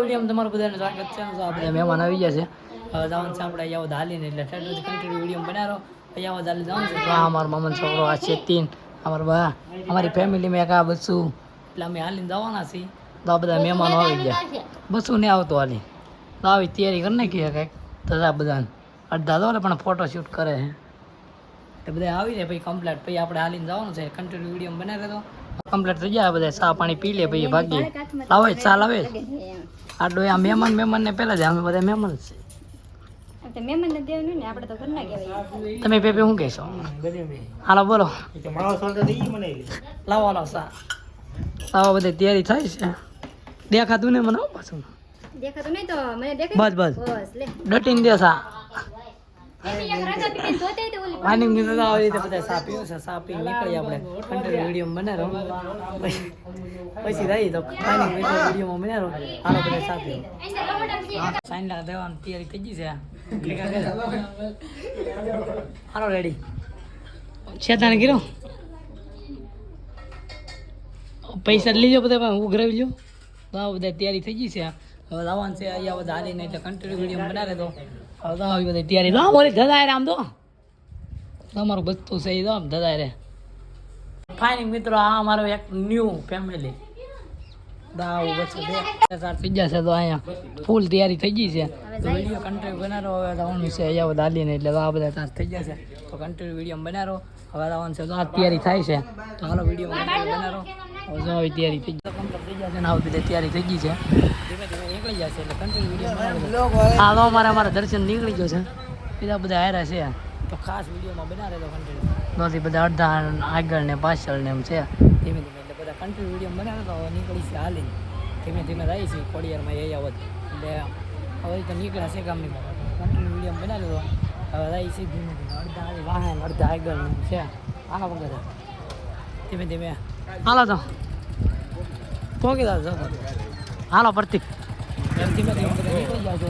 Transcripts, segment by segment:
Video તમારું બધાને સ્વાગત છે આપણે મહેમાન આવી ગયા છે. હવે જવાનું છે આપણે અહીંયા હાલીને એટલે ઠેઠ કન્ટિન્યુ વીડિયો બનાવો અહીંયા હાલી જવાનું છે. હા આ અમારો મામાનો છોકરો આ ચેતીન અમારા બા અમારી ફેમિલીમાં એક આ બસું. એટલે અમે હાલીને જવાના છીએ. તો આ બધા મહેમાનો આવી ગયા. બસું નહીં આવતો હાલી. તો આવી તૈયારી કરી નાખીએ કંઈક. તો આ બધાને. અડધા દો પણ ફોટો શૂટ કરે છે એટલે બધા આવી જાય પછી કમ્પ્લેટ પછી આપણે હાલીને જવાનું છે. કન્ટિન્યુ વીડિયો બનાવી દો કમ્પ્લેટ થઈ જાય બધા ચા પાણી પી લે પછી ભાગીએ. લાવે ચા લાવે. આ ડોયા આ મહેમાન મહેમાન ને પેલા જ અમે બધા મહેમાન જ છે મહેમાનને દેવાનું ને આપણે તો ઘરના કહેવાય. તમે પેપે શું કહેશો? હાલો બોલો. લાવો લાવો સા લાવો બધી તૈયારી થાય છે. દેખાતું ને મને પાછું. દેખાતું નહીં તો મને દેખાય બસ બસ. બસ લે. ડટીને દે સા એની એક રાજા પીને ધોતે તો ઓલી પાણી સા છે, સાપી નીકળી આપણે. કન્ટિન્યુ વીડિયો બનાવો પછી પછી રહી તો પાણી વિડીયોમાં પીવો. દેવાની તૈયારી થઈ છે. હાલો રેડી શેતાને ગીરો પૈસા લીજો બધા ઉઘરાવી લો તો બધા તૈયારી થઈ ગઈ છે. હવે લાવવાનું છે, અહીંયા બધા હાલીને એટલે કન્ટિન્યુ વીડિયો બનાવે તો હવે આવી બધી તૈયારી. તો બોલી ધદાય આમ તો તમારું બધું એ તો આમ ધદાય રે. ફાઇન મિત્રો, આ અમારો એક ન્યૂ ફેમિલી દાવ બચ્ચું બે. ચાર થઈ જશે તો અહીંયા ફૂલ તૈયારી થઈ ગઈ છે. તો વીડિયો કન્ટિન્યુ બનાવો. હવે આવવાનું છે, અહીંયા બધા હાલીને એટલે આ બધા ચાર થઈ જશે તો કન્ટિન્યુ વીડિયો બનાવો. હવે આવવાનું છે તો આ તૈયારી થાય છે. તો હાલો વીડિયો બનાવો. હવે આવી તૈયારી થઈ જશે તૈયારી થઈ ગઈ છે. ધીમે ધીમે નીકળી જશે એટલે કન્ટિન્યુ વીડિયો બનાવો હા અમારા અમારા દર્શન નીકળી ગયો છે. બીજા બધા હારા છે. તો ખાસ વિડીયોમાં બનાવે તો કન્ટિન્યુ નથી બધા અડધા આગળ ને પાછળ ને એમ છે. ધીમે ધીમે એટલે બધા કન્ટિન્યુ વીડિયો બનાવે તો હવે નીકળી છે હાલી ધીમે ધીમે રહી છે કોડિયારમાં એ આવત એટલે હવે તો નીકળ્યા છે ગામની કન્ટિન્યુ વીડિયો બનાવી દો હવે રહી છે ધીમે ધીમે અડધા વાહન અડધા આગળ ને છે. આના વગર. ધીમે ધીમે હાલો તો. પહોંચી જાવ હાલો પ્રતિક ધીમે ધીમે નીકળી જાવ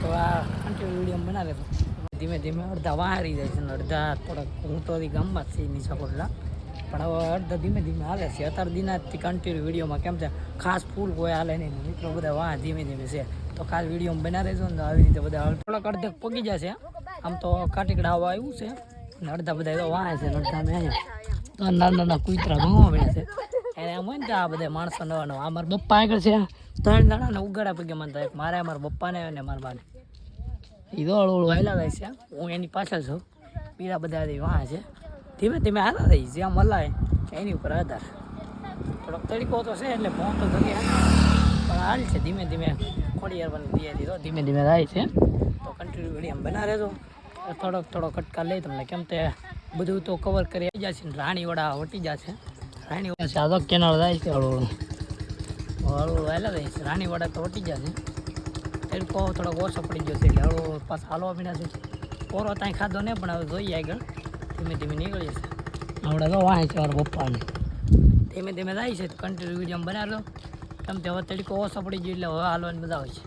તો આ વીડિયો બનાવે ધીમે ધીમે અડધા વાહરી જાય છે અડધા થોડાક હું તો ગામમાં જ છીએ નીચા કોટલા પણ હવે અડધા ધીમે ધીમે હાલે છે. અત્યારે દિનાથી કન્ટિન્યુ વિડીયોમાં કેમ છે? ખાસ ફૂલ કોઈ હાલે નહીં. મિત્રો બધા વાહ ધીમે ધીમે છે. તો ખાસ વીડિયો બનાવી રહેજો ને આવી રીતે બધા થોડાક અડધે પગી જશે આમ તો કાટીકડા આવવા આવ્યું છે. ને અડધા બધા તો વાહ છે અડધા મેં તો નાના નાના કૂતરા ભમવા મળ્યા છે. એને એમ હોય ને આ બધા માણસો નવા નવા. અમારા બપ્પા આગળ છે ત્રણ દાડાને ઉગાડા પગે મને થાય મારે અમારા પપ્પાને અને મારા બાને. એ હળવું હળવું હાલા થાય છે, હું. એની પાછળ છું. બીજા બધા વાહ છે. ધીમે ધીમે હાલા થઈ જ્યાં મલાય, એની ઉપર આધાર. થોડોક તડકો તો છે એટલે ફોન તો થતી પણ હાલ છે, ધીમે ધીમે ખોડી આવવાની તૈયારી તો ધીમે ધીમે થાય છે. તો કન્ટિન્યુ વીડિયો બના રહેજો થોડોક થોડો કટકા લઈ તમને કેમ તે બધું તો કવર કરી આવી જશે રાણીવાડા વટી જશે. રાણીવાડા છે આ કેનાળ જાય છે હળવું હળવું હેલા જાય છે રાણીવાડા તો વટી જશે. તડકો થોડોક ઓછો પડી ગયો છે એટલે હળવો પાછા હાલવા પીડા છે. પોરો ત્યાં ખાધો નહીં પણ હવે જોઈએ આગળ. ધીમે ધીમે નીકળી જશે. આવડે તો વાંચે છે મારા પપ્પાને. ધીમે ધીમે જાય છે. તો કન્ટિન્યુ વીડિયો બનાવી લો કેમ તે હવે તડકો ઓછો પડી ગયો એટલે હવે હાલવાની બધા હોય છે.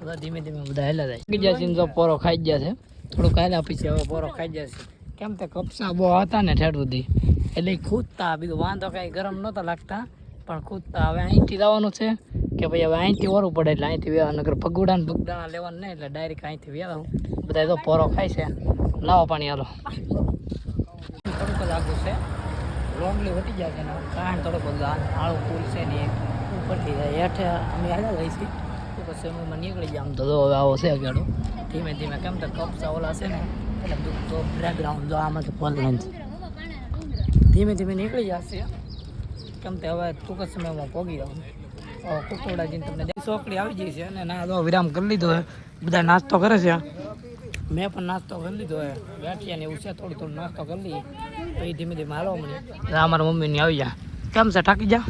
બધા ધીમે ધીમે બધા હેલા જાય. સીન તો પોરો ખાઈ ગયા જશે થોડુંક હાલ્યા પછી હવે પોરો ખાઈ જશે કેમ તે કપસા બહુ હતા ને ઠેઠ સુધી. એટલે ઈ ખૂદતા, બીજું વાંધો કાંઈ ગરમ નહોતા લાગતા, પણ ખૂદતા. હવે અહીંથી જવાનું છે કે ભાઈ હવે અહીંથી ઓરું પડે એટલે અહીંથી વ્યવહાર નગર પગુડા ને ભગદાણા લેવાનું નહીં એટલે ડાયરેક્ટ અહીંથી વ્યવહાર બધા તો પોરો ખાય છે. લાવો પાણી હાલો. થોડુંક આગું છે. લોંગલી વટી જાય છે ને કારણ થોડોક આળું પુલ છે ને ઉપરથી જાય. હેઠે અમે હાલ્યા જઈ છીએ. પછી અમે નીકળી જાય આમ તો હવે આવો છે અગાડો ધીમે ધીમે કેમ તો કપસા ઓલા છે ને તો બેકગ્રાઉન્ડ જો ફોન ધીમે ધીમે નીકળી જશે. કેમ તે હવે ટૂંક સમયમાં પોગી જાઉં. કુકવડા જઈને તમને ચોકડી આવી જઈ છે અને ના દો વિરામ કરી લીધો છે બધા નાસ્તો કરે છે. મેં પણ નાસ્તો કરી લીધો છે ગાંઠિયા ને એવું છે થોડું થોડું નાસ્તો કરી લઈએ. પછી ધીમે ધીમે હાલો મને અમારા મમ્મીને આવી જા કેમ છે ઠાકી જા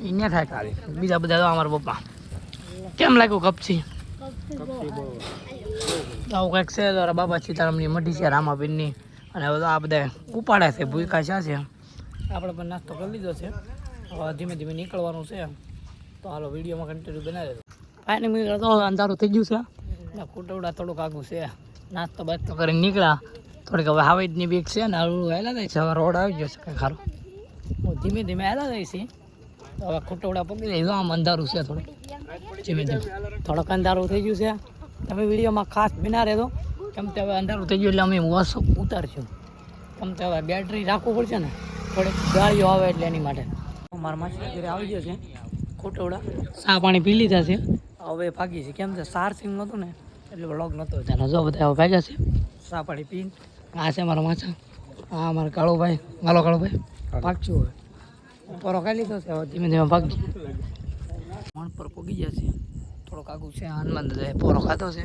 શું જાય થાય કાલે. બીજા બધા અમારા પપ્પા. કેમ લાગ્યું કપચી? આવું કંઈક છે તો બાબા સીતારામની મઢી છે, રામાબીનની. અને હવે આ બધા ઉપાડે છે ભૂકા ચા છે. આપણે પણ નાસ્તો કરી લીધો છે. હવે ધીમે ધીમે નીકળવાનું છે. તો હાલો વિડીયોમાં કન્ટિન્યુ બનાવી દો ફાઇનલ મિનિટ તો અંધારું થઈ ગયું છે. ને કુટવડા થોડુંક આગું છે. નાસ્તો બાસ્તો કરીને નીકળ્યા. થોડીક હવે હાવેજની બીક છે ને હળવું હેલા જાય છે. હવે રોડ આવી ગયો છે, કંઈ હું ધીમે ધીમે હેલા જાય છે. તો હવે ખોટોડા પગી લઈ આમ અંધારું છે થોડું ધીમે ધીમે થોડોક અંધારું થઈ ગયું છે. તમે વિડીયોમાં ખાસ બિના રહેતો કેમ કે હવે અંધારું થઈ ગયું એટલે અમે વોશ ઉતારશું. કેમ કે હવે બેટરી રાખવું પડશે ને થોડીક ગાળીઓ આવે એટલે એની માટે. મારા માસી ઘરે આવી ગયો છે ખોટોડા સા પાણી પી લીધા છે. હવે ભાગી છે. કેમ છે સારસિંગ નહોતું ને એટલે વ્લોગ નહોતો ત્યાંનો જો બધા હવે ભાગ્યા છે. સા પાણી પીને. આ છે મારા માછા આ મારા કાળુભાઈ. માલો કાળુભાઈ. ભાગશું હવે. પોરો ખાઈ લીધો છે ધીમે ધીમે ભાગજો મણ પર પોગી છે થોડોક આગું છે હનુમાન પોરો ખાધો છે.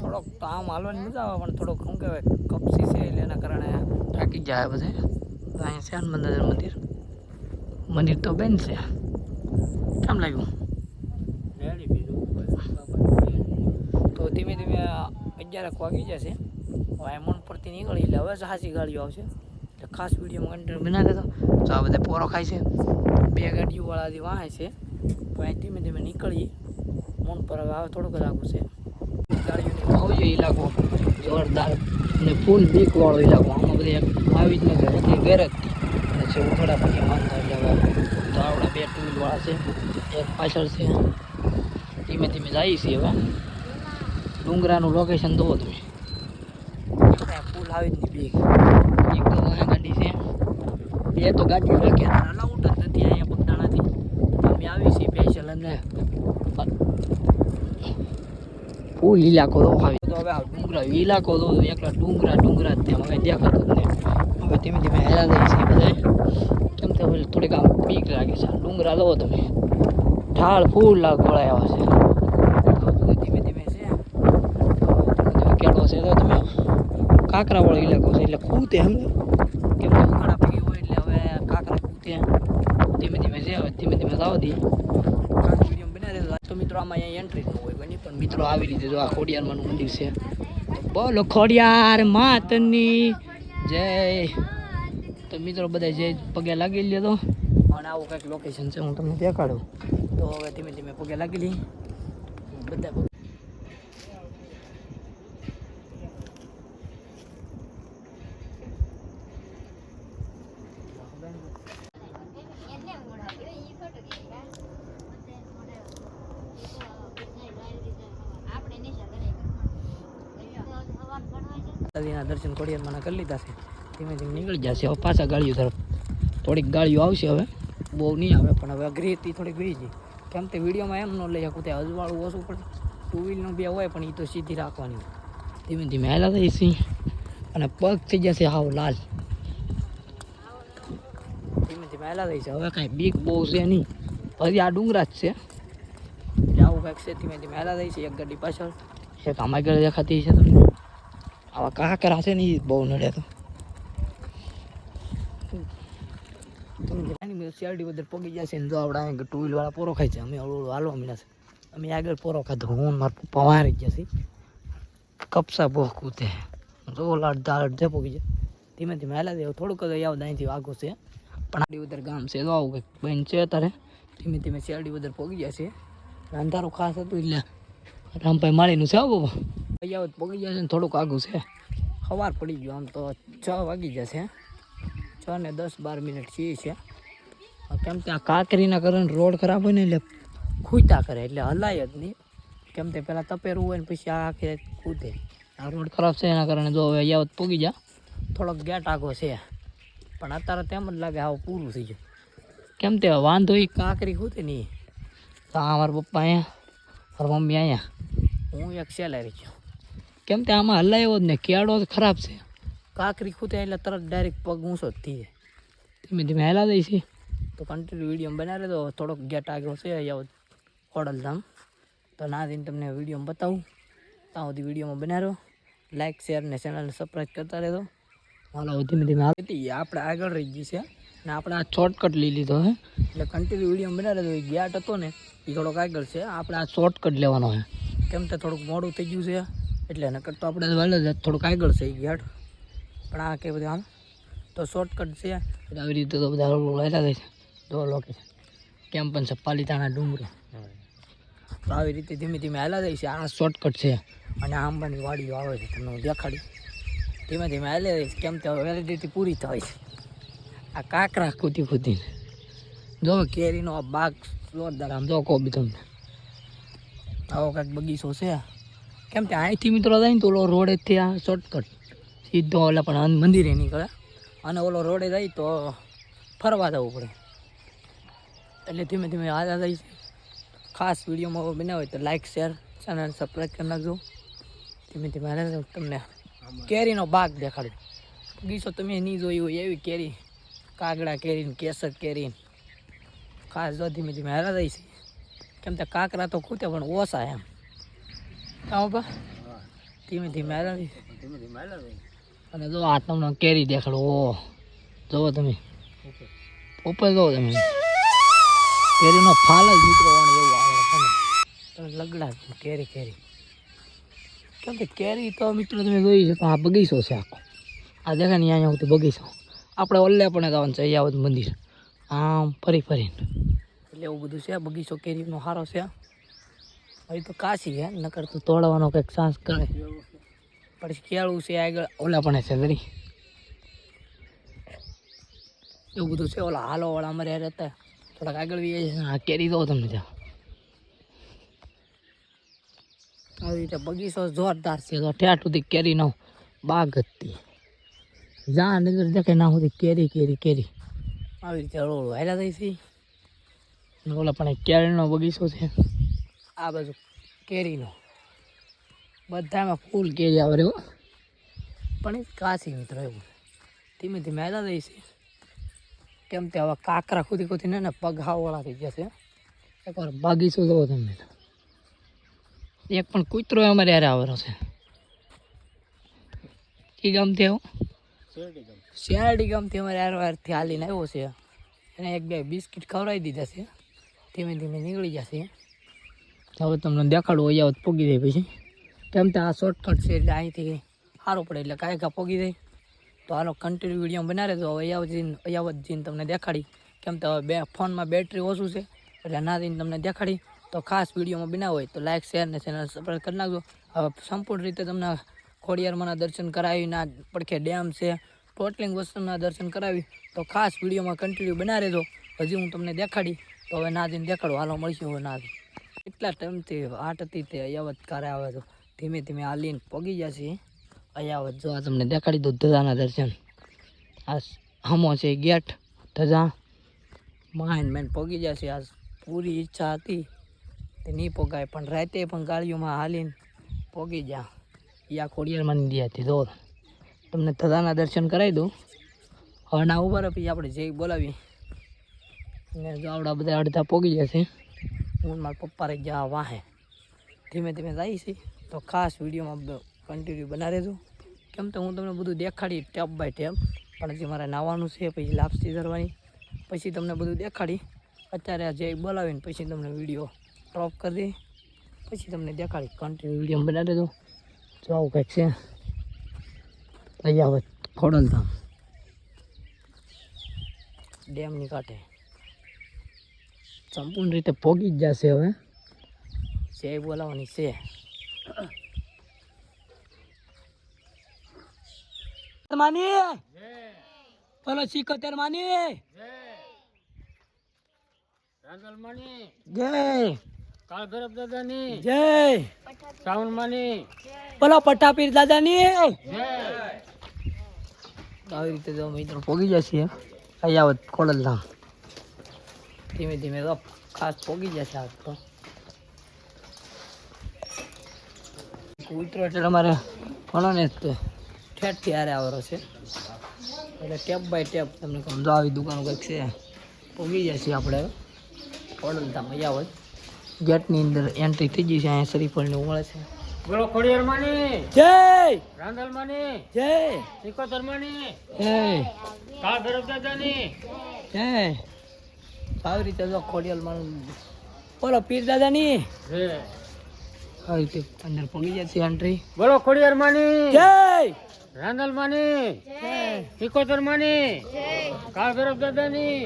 થોડોક તો આમ હાલવાની મજા આવે, પણ થોડોક શું કહેવાય, કપસી છે એટલે એના કારણે થાકી જાય બધે. અહીંયા છે હનુમાન દાદાનું મંદિર. મંદિર તો બેન છે. કેમ લાગ્યું? તો ધીમે ધીમે અગિયારક વાગી જશે. હવે મણ પરથી નીકળી, એટલે હવે સાચી ગાડીઓ આવશે. ખાસ વિડીયોમાં કન્ટેન્ટ બના દેતો તો. આ બધા પોરો ખાય છે. બે ગાડીઓવાળાથી વાહે છે. તો અહીં ધીમે ધીમે નીકળીએ. મોન પર હવે આવે થોડુંક જ છે. ગાડીઓની ભાવ છે ઇલાકો જોરદાર. અને ફૂલ બીકવાળો ઇલાકો આમાં બધી આવી જ નથી બધી ગેરેજ. અને છે ઉથડા પછી વાંધો એટલે તો આવડા બે ટુ છે. એક પાછળ છે. ધીમે ધીમે જાય છીએ હવે. ડુંગરાનું લોકેશન દો તમે. ફૂલ આવી જ નહીં બીક અહીંયા ગાડી છે. બે તો ગાડી રાખ્યા અલાઉટ જ નથી અહીંયા પગદાણાથી. અમે આવી છીએ સ્પેશિયલ અને ફૂલ ઇલાકો તો હવે ડુંગરા ઇલાકો તો એકલા ડુંગરા ડુંગરા જ હવે દેખાતું જ નહીં હવે ધીમે ધીમે હેરા થઈ છે બધા. કેમ કે હવે થોડીક આમ બીક લાગે છે. ડુંગરા લો તમે. ઢાળ ફૂલ લાગ ગળાયા છે. ધીમે ધીમે છે. કેળો છે તો તમે. કાંકરાવાળો ઇલાકો છે એટલે ખૂતે એમ કે ઉઘાડા પડી હોય એટલે હવે કાંકરા ખૂતે ધીમે ધીમે જે હવે ધીમે ધીમે જાવ ખાસ વીડિયો બનાવી દેજો તો મિત્રો આમાં અહીંયા એન્ટ્રી ન હોય બની, પણ મિત્રો આવી રીતે જો આ ખોડિયારમાંનું મંદિર છે. બોલો ખોડિયાર માતની. જય. તો મિત્રો બધા જય પગે લાગી લેતો અને આવું કંઈક લોકેશન છે, હું તમને દેખાડું. તો હવે ધીમે ધીમે પગે લાગી લઈ બધા માતાજીના દર્શન ખોડિયારમાં કરી લીધા છે. ધીમે ધીમે નીકળી જશે હવે પાછા ગાડીઓ તરફ થોડીક ગાડીઓ આવશે હવે. બહુ નહીં આવે, પણ હવે અઘરી થોડીક વી ગઈ કેમ તે વિડીયોમાં એમ ન લઈ શકું, તે અજવાળું ઓછું પડે. ટુ વ્હીલનું બે હોય, પણ એ તો સીધી રાખવાની ધીમે ધીમે હેલા સિંહ અને પગ થઈ જશે હાવ લાલ. ધીમે ધીમે હેલા થઈ છે. હવે કાંઈ બીક બહુ છે નહીં. પછી આ ડુંગરા જ છે. આવું કાંઈક છે, ધીમે ધીમે હેલા થઈ છે. એક ગાડી પાછળ. એક આમાં ગાડી દેખાતી છે તમને. આવા કાંકરા છે ને એ બહુ નડે તો. શિયાળી બધે પગી જશે ને જો આપણે ટુ વ્હીલ વાળા પોરો ખાય છે, અમે હળવું હાલવા મળ્યા છે. અમે આગળ પોરો ખાધો, હું મારા પપ્પા વારી છે. કપસા બહુ કૂતે. જો લાડતા જે પગી જાય ધીમે ધીમે હાલા દેવું થોડુંક જ આવ અહીંથી વાગો છે. પણ આડી ઉધર ગામ છે તો આવું કંઈક બેન છે અત્યારે. ધીમે ધીમે શિયાળી ઉધર પગી જશે અંધારું ખાસ હતું એટલે રામભાઈ માળીનું છે આવું અહીંયા પગી જશે ને થોડુંક આગું છે. સવાર પડી ગયો આમ તો છ વાગી જશે છ. ને દસ બાર મિનિટ છીએ છે. કેમ કે આ કાંકરીના કારણે રોડ ખરાબ હોય ને એટલે ખૂતા કરે, એટલે હલાય જ નહીં. કેમ તે પહેલાં તપેરું હોય ને પછી આ આખી કૂદે આ રોડ ખરાબ છે એના કારણે જો હવે યાવત પગી જા થોડોક ગેટ આગો છે. પણ અત્યારે તેમ જ લાગે આવું પૂરું થઈ ગયું. કેમ તે વાંધો એ કાંકરી ખૂતે નહીં. તો મારા પપ્પા અહીંયા, મારા મમ્મી અહીંયા. હું એક સેલારી છું. કેમ તે આમાં હલાયો જ ને કેળો જ ખરાબ છે. કાંકરી ખૂતે એટલે તરત ડાયરેક્ટ પગ ઊંચો જ થઈ જાય. ધીમે ધીમે હેલા દઈ છે. તો કન્ટિન્યુ વીડિયો બનાવે તો થોડોક ગેટ આગળ છે અહીંયા ખોડલધામ. તો ના દઈને તમને વીડિયો બતાવું. ત્યાં સુધી વિડીયોમાં બનાવ્યો. લાઇક શેર ને ચેનલને સબસ્ક્રાઈબ કરતા રહેતો હાલો ધીમે ધીમે હતી આપણે આગળ રહી ગયું છે. ને આપણે આ શોર્ટકટ લઈ લીધો હે. એટલે કન્ટિન્યુ વીડિયો બનાવે તો ગેટ હતો ને એ થોડોક આગળ છે. આપણે આ શોર્ટકટ લેવાનો છે. કેમ કે થોડુંક મોડું થઈ ગયું છે. એટલે નકર તો આપણે વહેલો જ થોડુંક આગળ છે ગયા પણ આ કે બધું આમ. તો શોર્ટકટ છે. આવી રીતે તો બધા વહેલા થાય છે. જો લોકેશન કેમ પણ છે પાલીતાણા ડુંગરો. તો આવી રીતે ધીમે ધીમે હાલા જાય છે. આ શોર્ટકટ છે. અને આંબાની વાડીઓ આવે છે. તમને હું દેખાડી. ધીમે ધીમે હાલે જાય છે. કેમ તો વેલિડિટી પૂરી થાય છે. આ કાંકરા કૂદી કૂદીને જો કેરીનો આ બાગ જોરદાર આમ જો કહો બી તમને. આવો કાંઈક બગીચો છે. કેમ કે અહીંથી મિત્રો જાય ને તો ઓલો રોડે ત્યાં શોર્ટકટ સીધો ઓલા પણ મંદિરે નીકળે. અને ઓલો રોડે જાય તો ફરવા જવું પડે. એટલે ધીમે ધીમે આગળ જાય છે. ખાસ વિડીયોમાં બનાવે હોય તો લાઇક શેર ચેનલ સબસ્ક્રાઈબ કરી નાખજો. ધીમે ધીમે છે. તમને કેરીનો બાગ દેખાડું. બગીચો તમે નહીં જોયું હોય એવી કેરી. કાગડા કેરી ને કેસર કેરી ખાસ જો ધીમે ધીમે હારા જાય છે. કેમ કે કાંકરા તો ખૂટે પણ ઓછા એમ. ધીમે ધીમે હાલા જાય છે. અને જો આ તમને કેરી દેખાડો. ઓ, જોવો તમે. ઉપર જોવો તમે. કેરીનો ફાલ જ મિત્રો એવું આવે છે તમે લગડા કેરી કેરી. કેમ કે કેરી તો મિત્રો તમે જોઈ શકો, આ બગીચો છે આખો. આ દેખાય ને અહીંયા આવતું બગીચો. આપણે ઓલ્લે પણ જવાનું છે, અહીંયા મંદિર. આમ ફરી ફરીને. એટલે એવું બધું છે, બગીચો કેરીનો સારો છે હવે તો કાશી છે, નકર તો તોડવાનો કંઈક ચાન્સ કરે. પછી કેળું છે આગળ, ઓલા પણ છે દરી એવું બધું છે, ઓલા હાલો વાળા અમારે રહેતા હતા. થોડાક આગળ છે આ કેરી દો તમને ત્યાં. આવી રીતે બગીચો જોરદાર છે, તો ઠેઠ સુધી કેરીનો બાગ હતી જ્યાં નજર દેખે ના સુધી કેરી કેરી કેરી. આવી રીતે હળવું હાલ્યા થઈ છે. ઓલા પણ કેરીનો બગીચો છે. આ બાજુ કેરીનો. બધામાં ફૂલ કેરી આવે રહ્યો પણ કાચી મિત્રો એવું. ધીમે ધીમે આવ્યા છે. કેમ તે હવે કાકરા ખુદી ખુદી ને પગ હાવવાળા થઈ જશે એકવાર બગીચો જોવો તમે એક પણ કૂતરો અમારે યારે આવેલો છે. એ ગામથી આવું? શિયાળી ગામથી અમારે યાર વારથી હાલીને આવ્યો છે. એને એક બે બિસ્કિટ ખવડાવી દીધા છે. ધીમે ધીમે નીકળી જશે હવે તમને દેખાડું અહીંયા પોગી જાય પછી. કેમ કે આ શોર્ટકટ છે એટલે અહીંથી સારું પડે એટલે કાંઈ કા પોગી જાય. તો હાલો કન્ટિન્યુ વીડિયો બનાવે તો હવે જઈને અહીંયા જઈને તમને દેખાડી. કેમ તો હવે બે, ફોનમાં બેટરી ઓછું છે એટલે ના જઈને તમને દેખાડી. તો ખાસ વિડીયોમાં બનાવો હોય તો લાઇક શેર ને ચેનલ સબસ્ક્રાઈબ કરી નાખજો. હવે સંપૂર્ણ રીતે તમને ખોડિયારમાંના દર્શન કરાવી ના પડખે ડેમ છે, ટોટલિંગ વસ્તુના દર્શન કરાવી. તો ખાસ વિડીયોમાં કન્ટિન્યુ બના રહેજો હજી હું તમને દેખાડી. તો હવે ના જઈને દેખાડું. હાલો મળશું હવે ના એટલા ટાઈમથી આટ હતી તે અયાવત કારે આવે તો ધીમે ધીમે હાલીને પગી જશે અયાવત, જો આ તમને દેખાડી દો ધજાના દર્શન. આ હમો છે ગેટ, ધજા. માઇન મેન પગી જશે આ પૂરી ઈચ્છા હતી તે નહીં પોગાય, પણ રાતે પણ ગાડીઓમાં હાલીને પોગી જા યા ખોડિયારમાં ની હતી જો, તમને ધજાના દર્શન કરાવી દઉં. હવે ના ઊભા રહી આપણે જે બોલાવી ને જો આવડા બધા અડધા પોગી જશે હું મારા પપ્પા ગયા વાહે. ધીમે ધીમે જાય છે. તો ખાસ વિડીયોમાં કન્ટિન્યુ બના રહેજો. કેમ તો હું તમને બધું દેખાડી ટેપ બાય ટેપ પણ હજી મારે નાવાનું છે, પછી લાપસી ધરવાની પછી તમને બધું દેખાડી. અત્યારે જય બોલાવીને પછી તમને વીડિયો ડ્રોપ કરી દઈ. પછી તમને દેખાડી કન્ટિન્યુ વીડિયો બનાવી દેજો જો કંઈક છે. અહીંયા ખોડલધામ. ડેમની કાંઠે. સંપૂર્ણ રીતે પોગી જ જશે હવે. જય બોલાવવાની છે. માની. સિકોતેર માની. જય. જય. બોલો પટ્ટાપીર દાદાની. તો આવી રીતે જો મિત્રો પોગી જશે. અહીંયા ખોડલધામ. ધીમે ધીમે તો ખાસ પોગી જશે આ તો. કૂતરો એટલે અમારે ઘણો ને ઠેઠથી હારે આવરો છે. એટલે ટેપ બાય ટેપ તમને સમજો આવી દુકાનો કંઈક છે પોગી જશે આપણે ઓળતા મજા હોય ગેટની અંદર એન્ટ્રી થઈ ગઈ છે અહીંયા શ્રીફળને મળે છે. બોલો ખોડિયાર માની. જય! માની. જય! સિકોતર માની. જય! કાળ ભૈરવ દાદાની. જય! આવી રીતે જો ખોડિયાલ મારું બોલો પીર દાદાની ની આવી રીતે અંદર પગી જશે એન્ટ્રી બોલો ખોડિયાર માની જય! રાંદલ માની જય. સિકોતર માની કાળ ભૈરવ દાદાની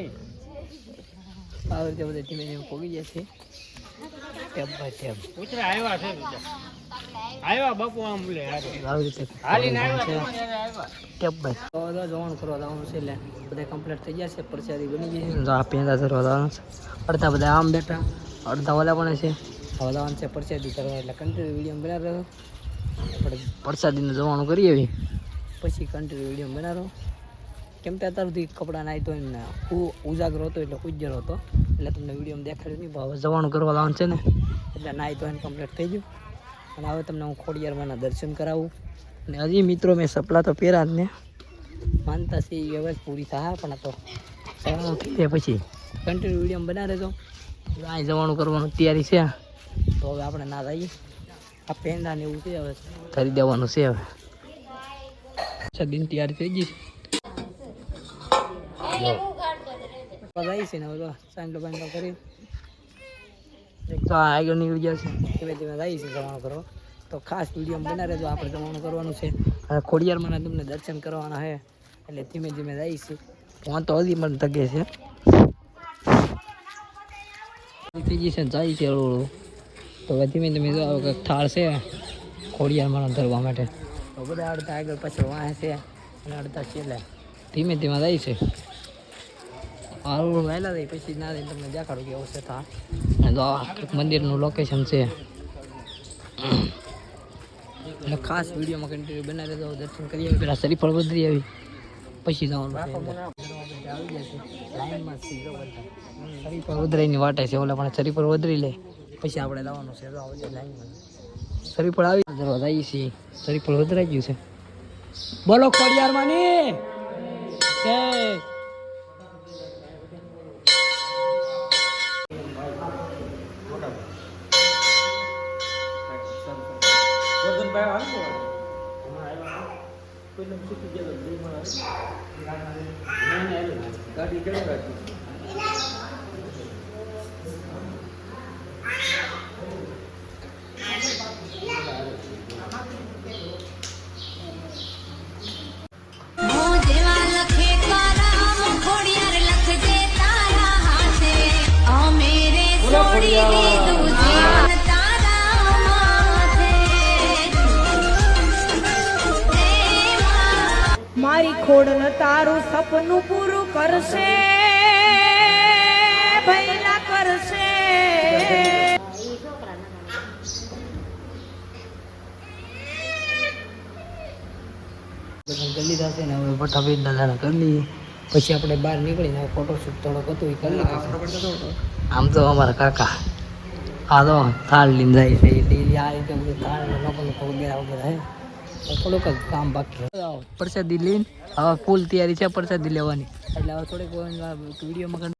આવી રીતે બધા ધીમે ધીમે પોગી જશે ટેપ બાય ટેપ કૂતરા આવ્યા છે આવ્યા બાપુ આમ લે આવી રીતે હાલીને આવ્યા છે. તમારે આવ્યા. તો જવાનું કરવા જવાનું છે એટલે બધા કમ્પ્લીટ થઈ ગયા છે પ્રસાદી બની ગઈ છે. આ પેંડા ધરવા જવાનું છે. અડધા બધા આમ બેઠા અડધા ઓલા પણ છે. હવે જવાનું છે પ્રસાદી કરવા એટલે કન્ટિન્યુ વીડિયો બનાવી રહ્યો. આપણે પ્રસાદીને જવાનું કરીએ પછી કન્ટિન્યુ વીડિયો બનાવો કેમ કે અત્યાર સુધી કપડાં નાહી તો ને ઉ- ઉજાગરો હતો એટલે ઉજ્જર હતો. એટલે તમને વીડિયો દેખાડ્યું નહીં, હવે જવાનું કરવા લાવવાનું છે ને. એટલે નાહી તો કમ્પ્લીટ થઈ ગયું. અને હવે તમને હું ખોડિયારમાંના દર્શન કરાવું. અને હજી મિત્રો મેં સપલા તો પહેરા જ ને. માનતા છે એ હવે પૂરી થાય, પણ તો જવાનું થઈ પછી. કન્ટિન્યુ વીડિયો બનાવે તો અહીં જવાનું કરવાનું તૈયારી છે. તો હવે આપણે ના થઈએ આ પેંડા ને એવું છે, હવે કરી દેવાનું છે હવે. સદીન તૈયારી થઈ ગઈ આગળ નીકળી ગયા છે. ધીમે ધીમે જાય છે જવાનું કરો તો ખાસ વીડિયો બનાવે તો આપણે જવાનું કરવાનું છે. અને ખોડિયારમાં તમને દર્શન કરવાના છે એટલે ધીમે ધીમે જાય છે. હું તો હજી પણ તગે છે. ત્રીજી જાય છે હળવું. તો ધીમે ધીમે કંઈક થાળ છે ખોડિયારમાં ધરવા માટે. તો બધા અડધા આગળ પાછળ વાંહે છે અને અડધા છેલ્લે. ધીમે ધીમે જાય છે. હારું વહેલા જાય પછી ના તમને દેખાડું કે છે થા તો આ મંદિરનું લોકેશન છે. એટલે ખાસ વિડીયોમાં કન્ટિન્યુ બનાવી દો દર્શન કરી આવી પેલા શરીફળ વધરી આવી, પછી જવાનું. શરીફળ વધરાઈની વાટે છે, ઓલા પણ શરીફળ વધરી લે. પછી આપણે લાવવાનું છે તો શરીફળ આવી જવા જઈએ છીએ શરીફળ વધરાઈ ગયું છે. બોલો ખોડિયાર માની. મોજેવા તારું સપનું પૂરું કરશે ભૈલા કરશે. ને, હવે ફટાફટ દાદાને કરી લઈએ. પછી આપણે બહાર નીકળીને ફોટોશૂટ થોડોક હતું એ કરી આમ તો અમારા કાકા. આ તો થાળ લઈને જાય છે ડેલી આ રીતે બધું થાળ લોકોને વગેરે વગેરે, હે? થોડુંક જ કામ બાકી છે. પ્રસાદી લઈને હવે ફૂલ તૈયારી છે પ્રસાદી લેવાની એટલે હવે થોડીક વિડીયોમાં